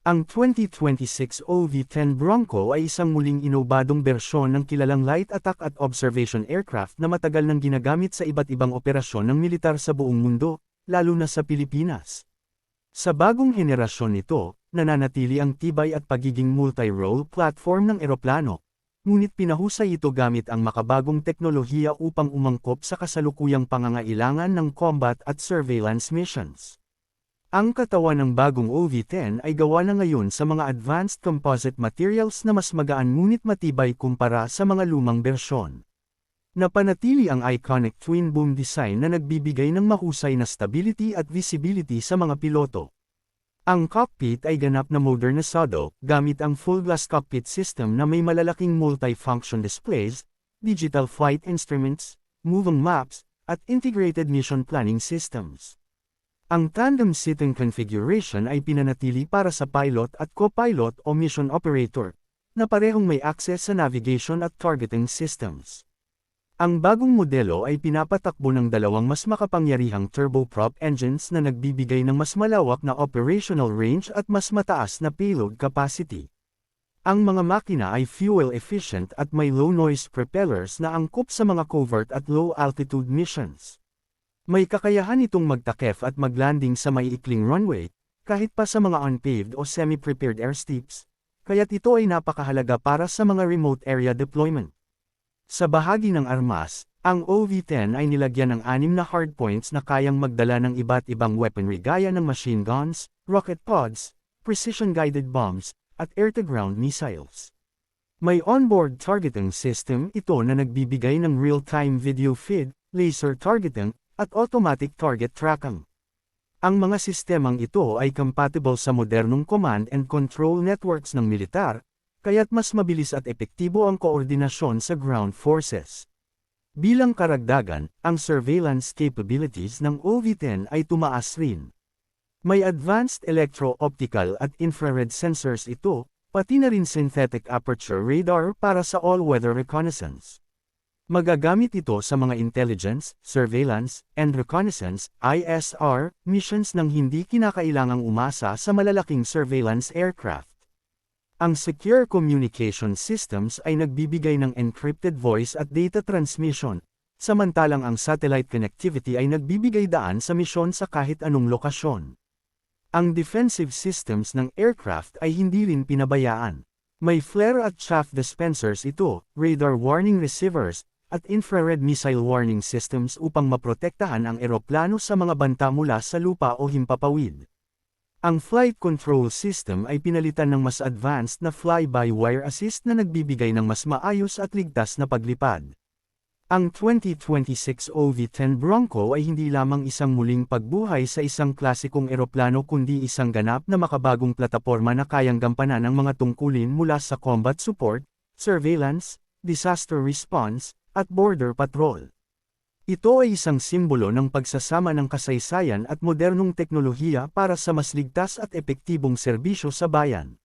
Ang 2026 OV-10 Bronco ay isang muling inobadong bersyon ng kilalang light attack at observation aircraft na matagal nang ginagamit sa iba't ibang operasyon ng militar sa buong mundo, lalo na sa Pilipinas. Sa bagong henerasyon nito, nananatili ang tibay at pagiging multi-role platform ng eroplano, ngunit pinahusay ito gamit ang makabagong teknolohiya upang umangkop sa kasalukuyang pangangailangan ng combat at surveillance missions. Ang katawan ng bagong OV-10 ay gawa na ngayon sa mga advanced composite materials na mas magaan ngunit matibay kumpara sa mga lumang bersyon. Napanatili ang iconic twin-boom design na nagbibigay ng mahusay na stability at visibility sa mga piloto. Ang cockpit ay ganap na modernisado gamit ang full-glass cockpit system na may malalaking multi-function displays, digital flight instruments, moving maps, at integrated mission planning systems. Ang tandem sitting configuration ay pinanatili para sa pilot at co-pilot o mission operator, na parehong may access sa navigation at targeting systems. Ang bagong modelo ay pinapatakbo ng dalawang mas makapangyarihang turboprop engines na nagbibigay ng mas malawak na operational range at mas mataas na payload capacity. Ang mga makina ay fuel efficient at may low noise propellers na angkop sa mga covert at low altitude missions. May kakayahan itong magtakef at maglanding sa maiikling runway, kahit pa sa mga unpaved o semi-prepared airstrips, kaya't ito ay napakahalaga para sa mga remote area deployment. Sa bahagi ng armas, ang OV-10 ay nilagyan ng anim na hardpoints na kayang magdala ng iba't ibang weaponry gaya ng machine guns, rocket pods, precision-guided bombs, at air-to-ground missiles. May onboard targeting system ito na nagbibigay ng real-time video feed, laser targeting, at automatic target tracking. Ang mga sistemang ito ay compatible sa modernong command and control networks ng militar, kaya't mas mabilis at epektibo ang koordinasyon sa ground forces. Bilang karagdagan, ang surveillance capabilities ng OV-10 ay tumaas rin. May advanced electro-optical at infrared sensors ito, pati na rin synthetic aperture radar para sa all-weather reconnaissance. Magagamit ito sa mga intelligence, surveillance, and reconnaissance ISR, missions nang hindi kinakailangang umasa sa malalaking surveillance aircraft. Ang Secure Communication Systems ay nagbibigay ng encrypted voice at data transmission, samantalang ang satellite connectivity ay nagbibigay daan sa misyon sa kahit anong lokasyon. Ang defensive systems ng aircraft ay hindi rin pinabayaan. May flare at chaff dispensers ito, radar warning receivers, at infrared missile warning systems upang maprotektahan ang eroplano sa mga banta mula sa lupa o himpapawid. Ang flight control system ay pinalitan ng mas advanced na fly-by-wire assist na nagbibigay ng mas maayos at ligtas na paglipad. Ang 2026 OV-10 Bronco ay hindi lamang isang muling pagbuhay sa isang klasikong eroplano kundi isang ganap na makabagong plataporma na kayang gampanan ang mga tungkulin mula sa combat support, surveillance, disaster response, at border patrol. Ito ay isang simbolo ng pagsasama ng kasaysayan at modernong teknolohiya para sa mas ligtas at epektibong serbisyo sa bayan.